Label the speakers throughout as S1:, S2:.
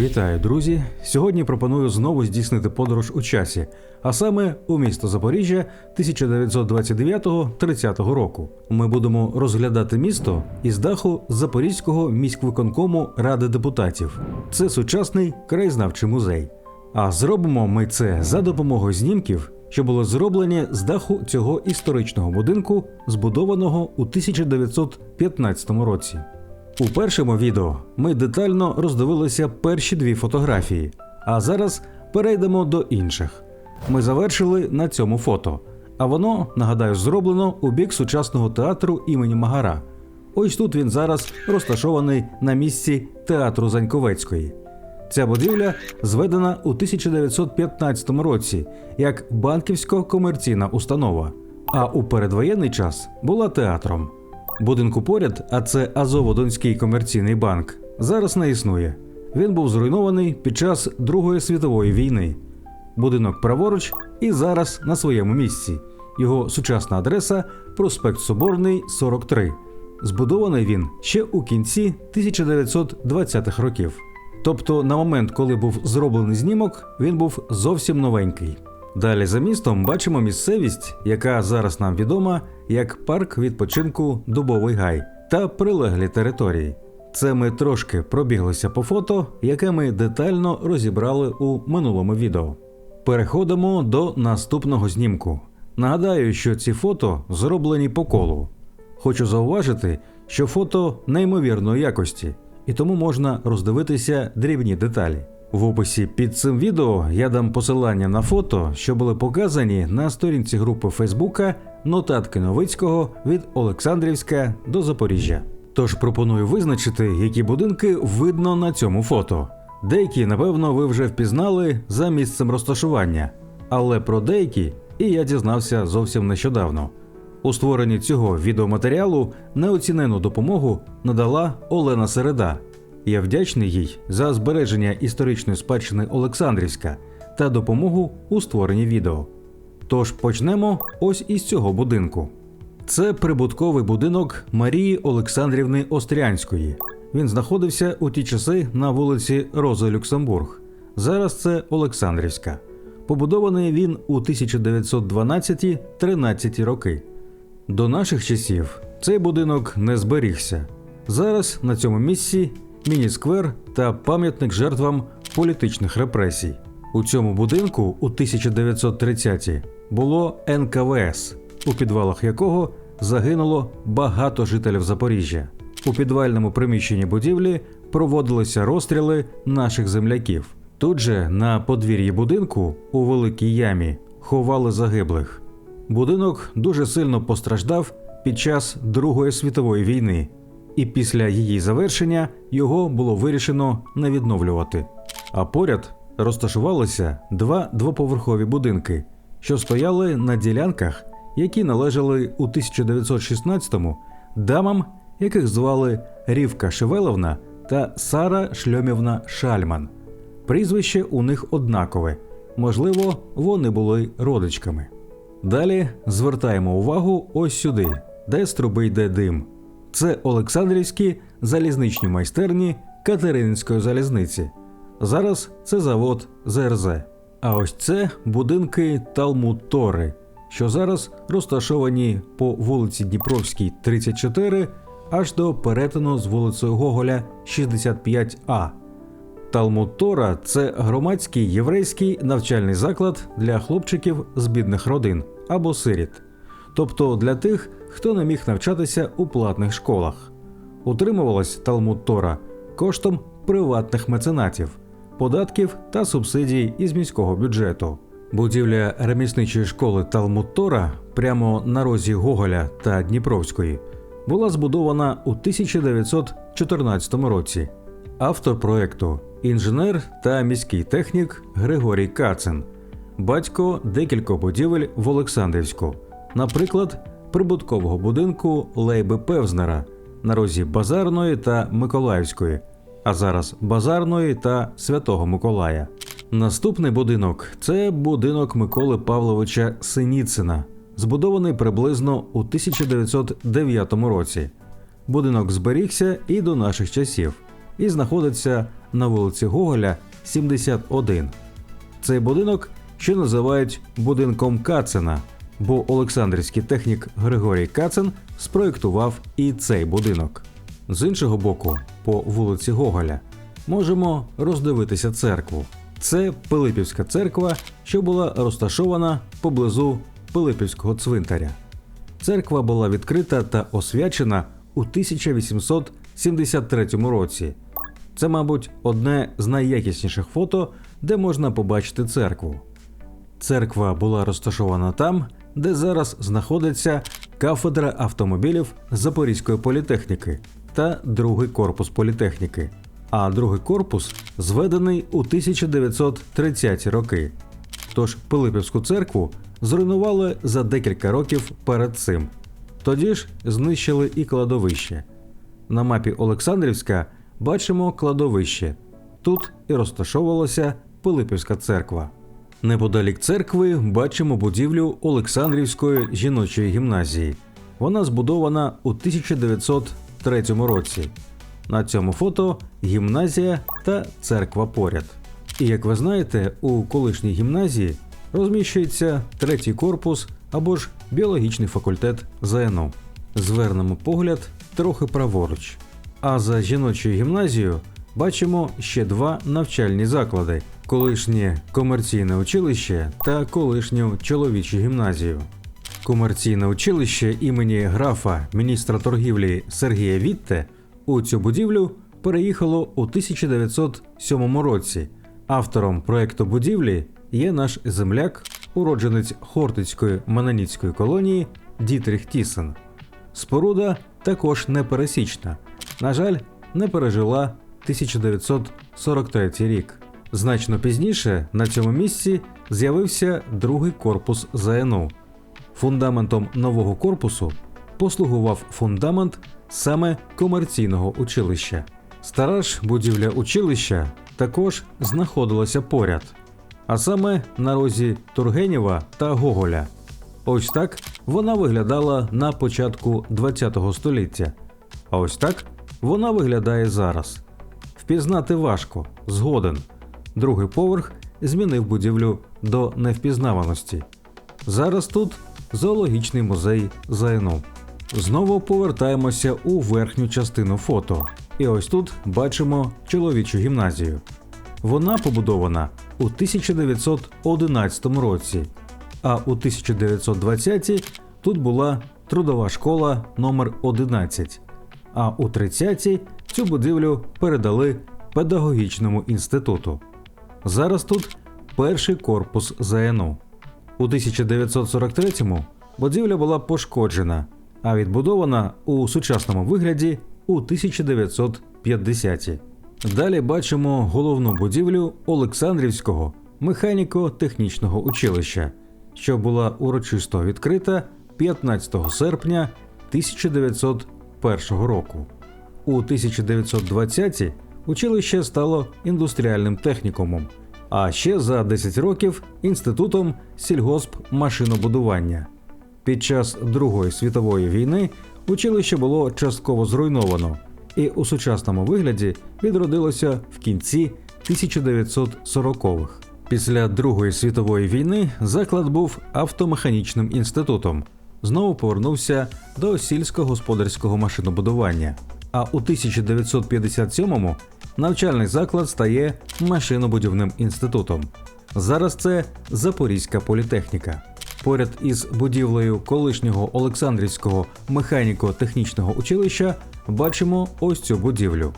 S1: Вітаю, друзі! Сьогодні пропоную знову здійснити подорож у часі, а саме у місто Запоріжжя 1929-30 року. Ми будемо розглядати місто із даху Запорізького міськвиконкому Ради депутатів. Це сучасний краєзнавчий музей. А зробимо ми це за допомогою знімків, що були зроблені з даху цього історичного будинку, збудованого у 1915 році. У першому відео ми детально роздивилися перші дві фотографії, а зараз перейдемо до інших. Ми завершили на цьому фото, а воно, нагадаю, зроблено у бік сучасного театру імені Магара. Ось тут він зараз розташований на місці театру Заньковецької. Ця будівля зведена у 1915 році як банківсько-комерційна установа, а у передвоєнний час була театром. Будинку поряд, а це Азово-Донський комерційний банк, зараз не існує. Він був зруйнований під час Другої світової війни. Будинок праворуч і зараз на своєму місці. Його сучасна адреса проспект Соборний, 43. Збудований він ще у кінці 1920-х років. Тобто, на момент, коли був зроблений знімок, він був зовсім новенький. Далі за містом бачимо місцевість, яка зараз нам відома як парк відпочинку Дубовий Гай та прилеглі території. Це ми трошки пробіглися по фото, яке ми детально розібрали у минулому відео. Переходимо до наступного знімку. Нагадаю, що ці фото зроблені по колу. Хочу зауважити, що фото неймовірної якості, і тому можна роздивитися дрібні деталі. В описі під цим відео я дам посилання на фото, що були показані на сторінці групи Фейсбука Нотатки Новицького від Олександрівська до Запоріжжя. Тож пропоную визначити, які будинки видно на цьому фото. Деякі, напевно, ви вже впізнали за місцем розташування, але про деякі і я дізнався зовсім нещодавно. У створенні цього відеоматеріалу неоцінену допомогу надала Олена Середа. Я вдячний їй за збереження історичної спадщини Олександрівська та допомогу у створенні відео. Тож почнемо ось із цього будинку. Це прибутковий будинок Марії Олександрівни Острянської. Він знаходився у ті часи на вулиці Роза Люксембург. Зараз це Олександрівська. Побудований він у 1912-13 роки. До наших часів цей будинок не зберігся. Зараз на цьому місці міні-сквер та пам'ятник жертвам політичних репресій. У цьому будинку у 1930-ті було НКВС, у підвалах якого загинуло багато жителів Запоріжжя. У підвальному приміщенні будівлі проводилися розстріли наших земляків. Тут же на подвір'ї будинку у великій ямі ховали загиблих. Будинок дуже сильно постраждав під час Другої світової війни, і після її завершення його було вирішено не відновлювати. А поряд розташувалися два двоповерхові будинки, що стояли на ділянках, які належали у 1916-му дамам, яких звали Рівка Шевеловна та Сара Шльомівна Шальман. Прізвище у них однакове, можливо, вони були родичками. Далі звертаємо увагу ось сюди, де з труби йде дим. Це Олександрівські залізничні майстерні Катерининської залізниці. Зараз це завод ЗРЗ. А ось це будинки Талмуд Тори, що зараз розташовані по вулиці Дніпровській, 34, аж до перетину з вулицею Гоголя 65А. Талмуд Тора це громадський єврейський навчальний заклад для хлопчиків з бідних родин або сиріт, тобто для тих, хто не міг навчатися у платних школах. Утримувалась Талмуд Тора коштом приватних меценатів, податків та субсидій із міського бюджету. Будівля ремісничої школи Талмуд Тора прямо на розі Гоголя та Дніпровської була збудована у 1914 році. Автор проекту інженер та міський технік Григорій Кацин, батько декількох будівель в Олександрівську, наприклад, прибуткового будинку Лейби Певзнера на розі Базарної та Миколаївської, а зараз Базарної та Святого Миколая. Наступний будинок це будинок Миколи Павловича Синіцина, збудований приблизно у 1909 році. Будинок зберігся і до наших часів і знаходиться на вулиці Гоголя, 71. Цей будинок ще називають будинком Кацина, бо Олександрівський технік Григорій Кацин спроєктував і цей будинок. З іншого боку, по вулиці Гоголя, можемо роздивитися церкву. Це Пилипівська церква, що була розташована поблизу Пилипівського цвинтаря. Церква була відкрита та освячена у 1873 році. Це, мабуть, одне з найякісніших фото, де можна побачити церкву. Церква була розташована там, де зараз знаходиться кафедра автомобілів Запорізької політехніки та другий корпус політехніки. А другий корпус зведений у 1930-ті роки. Тож Пилипівську церкву зруйнували за декілька років перед цим. Тоді ж знищили і кладовище. На мапі Олександрівська бачимо кладовище. Тут і розташовувалася Пилипівська церква. Неподалік церкви бачимо будівлю Олександрівської жіночої гімназії. Вона збудована у 1903 році. На цьому фото гімназія та церква поряд. І як ви знаєте, у колишній гімназії розміщується третій корпус або ж біологічний факультет ЗНО. Звернемо погляд трохи праворуч. А за жіночою гімназією бачимо ще два навчальні заклади: колишнє комерційне училище та колишню чоловічу гімназію. Комерційне училище імені графа міністра торгівлі Сергія Вітте у цю будівлю переїхало у 1907 році. Автором проекту будівлі є наш земляк, уродженець Хортицької Меноніцької колонії Дітріх Тісен. Споруда також непересічна. На жаль, не пережила 1943 рік. Значно пізніше на цьому місці з'явився другий корпус ЗНУ. Фундаментом нового корпусу послугував фундамент саме комерційного училища. Стара ж будівля училища також знаходилася поряд, а саме на розі Тургенєва та Гоголя. Ось так вона виглядала на початку ХХ століття. А ось так вона виглядає зараз. Впізнати важко, згоден. Другий поверх змінив будівлю до невпізнаваності. Зараз тут зоологічний музей ЗНУ. Знову повертаємося у верхню частину фото. І ось тут бачимо чоловічу гімназію. Вона побудована у 1911 році, а у 1920-ті тут була трудова школа номер 11 а у 30-ті цю будівлю передали педагогічному інституту. Зараз тут перший корпус ЗНУ. У 1943-му будівля була пошкоджена, а відбудована у сучасному вигляді у 1950-ті. Далі бачимо головну будівлю Олександрівського механіко-технічного училища, що була урочисто відкрита 15 серпня 1901 року. У 1920-ті училище стало індустріальним технікумом, а ще за 10 років інститутом сільгоспмашинобудування. Під час Другої світової війни училище було частково зруйновано і у сучасному вигляді відродилося в кінці 1940-х. Після Другої світової війни заклад був автомеханічним інститутом, знову повернувся до сільськогосподарського машинобудування. А у 1957-му навчальний заклад стає машинобудівним інститутом. Зараз це Запорізька політехніка. Поряд із будівлею колишнього Олександрівського механіко-технічного училища бачимо ось цю будівлю.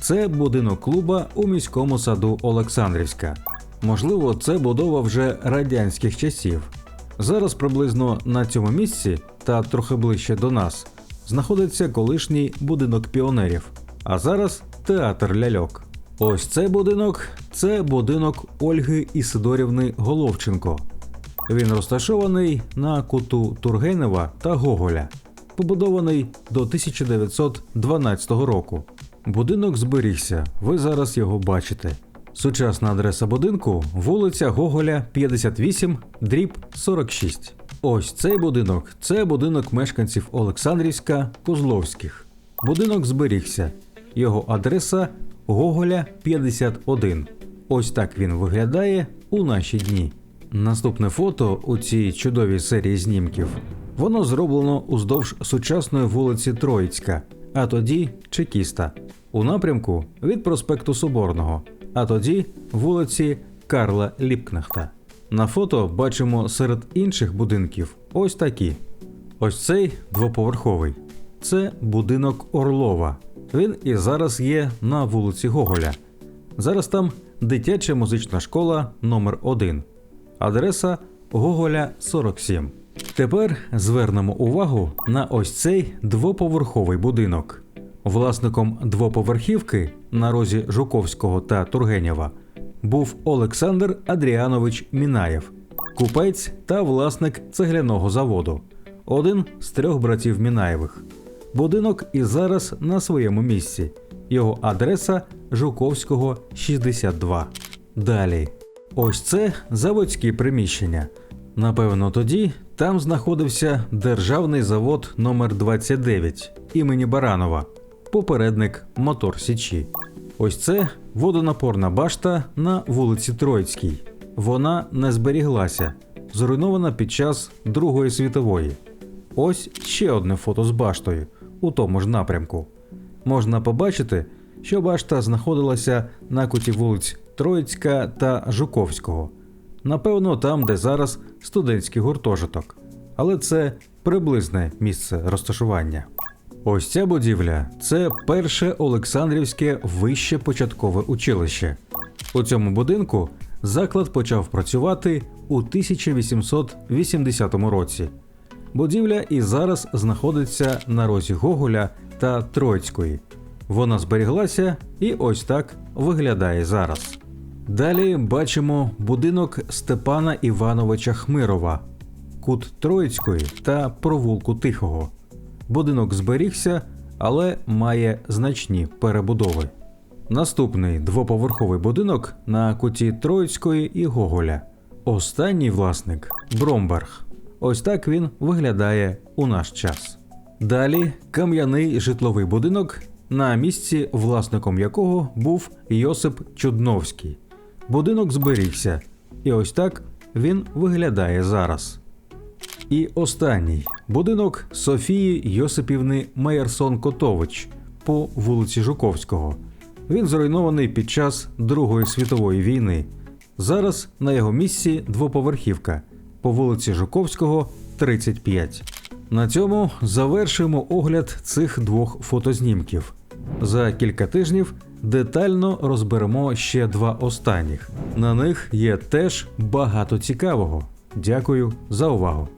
S1: Це будинок клуба у міському саду Олександрівська. Можливо, це будова вже радянських часів. Зараз приблизно на цьому місці та трохи ближче до нас знаходиться колишній будинок піонерів, а зараз театр ляльок. Ось цей будинок це будинок Ольги Ісидорівни Головченко. Він розташований на куту Тургенева та Гоголя, побудований до 1912 року. Будинок зберігся, ви зараз його бачите. Сучасна адреса будинку вулиця Гоголя, 58, дріб 46. Ось цей будинок це будинок мешканців Олександрівська Козловських. Будинок зберігся. Його адреса Гоголя 51. Ось так він виглядає у наші дні. Наступне фото у цій чудовій серії знімків. Воно зроблено уздовж сучасної вулиці Троїцька, а тоді Чекіста, у напрямку від проспекту Соборного, а тоді вулиці Карла Ліпкнехта. На фото бачимо серед інших будинків ось такі. Ось цей двоповерховий. Це будинок Орлова. Він і зараз є на вулиці Гоголя. Зараз там дитяча музична школа номер 1 Адреса Гоголя 47. Тепер звернемо увагу на ось цей двоповерховий будинок. Власником двоповерхівки на розі Жуковського та Тургенєва був Олександр Адріанович Мінаєв, купець та власник цегляного заводу, один з трьох братів Мінаєвих. Будинок і зараз на своєму місці. Його адреса Жуковського 62. Далі. Ось це заводські приміщення. Напевно, тоді там знаходився державний завод номер 29 імені Баранова, попередник Мотор Січі. Ось це водонапорна башта на вулиці Троїцькій. Вона не зберіглася, зруйнована під час Другої світової. Ось ще одне фото з баштою у тому ж напрямку. Можна побачити, що башта знаходилася на куті вулиць Троїцька та Жуковського. Напевно, там, де зараз студентський гуртожиток. Але це приблизне місце розташування. Ось ця будівля це перше Олександрівське вище початкове училище. У цьому будинку заклад почав працювати у 1880 році. Будівля і зараз знаходиться на розі Гоголя та Троїцької. Вона зберіглася і ось так виглядає зараз. Далі бачимо будинок Степана Івановича Хмирова, кут Троїцької та провулку Тихого. Будинок зберігся, але має значні перебудови. Наступний двоповерховий будинок на куті Троїцької і Гоголя. Останній власник Бромберг. Ось так він виглядає у наш час. Далі кам'яний житловий будинок, на місці власником якого був Йосип Чудновський. Будинок зберігся, і ось так він виглядає зараз. І останній будинок Софії Йосипівни Майерсон Котович по вулиці Жуковського. Він зруйнований під час Другої світової війни. Зараз на його місці двоповерхівка по вулиці Жуковського, 35. На цьому завершуємо огляд цих двох фотознімків. За кілька тижнів детально розберемо ще два останніх. На них є теж багато цікавого. Дякую за увагу.